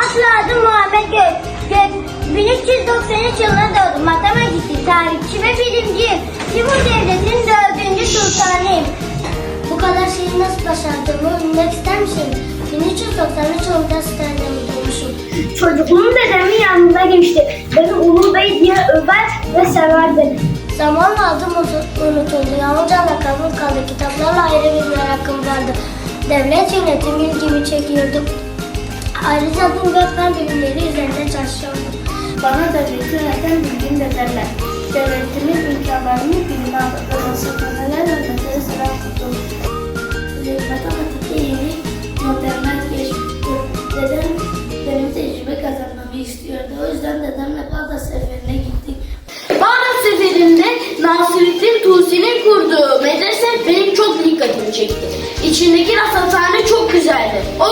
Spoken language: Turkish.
Aslı adım Muhammed Gök. Gök. 1393 yılında doğdum. Matematikçi, tarihçi ve bilimciyim. Timur Devleti'nin dördüncü sultanıyım. Bu kadar şeyi nasıl başardığımı bilmek ister misin? 1393 yılında sultanımı doğmuşum. Çocukluğum dedemin yanında geçti. Beni Ulu Bey diye över ve severdi. Zamanla adım unutuldu. Yalnızca lakabım kaldı. Kitaplarla ayrı bir merakım vardı. Devlet yönetimi ilgimi çekiyordu. Ayrıca din ve fen bilimleri üzerinde çalışıyordum. Bana devleti yöneten bilgin de derler. Bilime aldı. Rasathaneler ve mesele sıra tuttu. Matematikte yeni modeller keşfetti. Dedem benim tecrübe kazanmamı istiyordu. O yüzden dedemle Bağdat seferine gittik. Bağdat seferinde Nasrettin Tusi'nin kurduğu medrese benim çok dikkatimi çekti. İçindeki rasathane çok güzeldi. O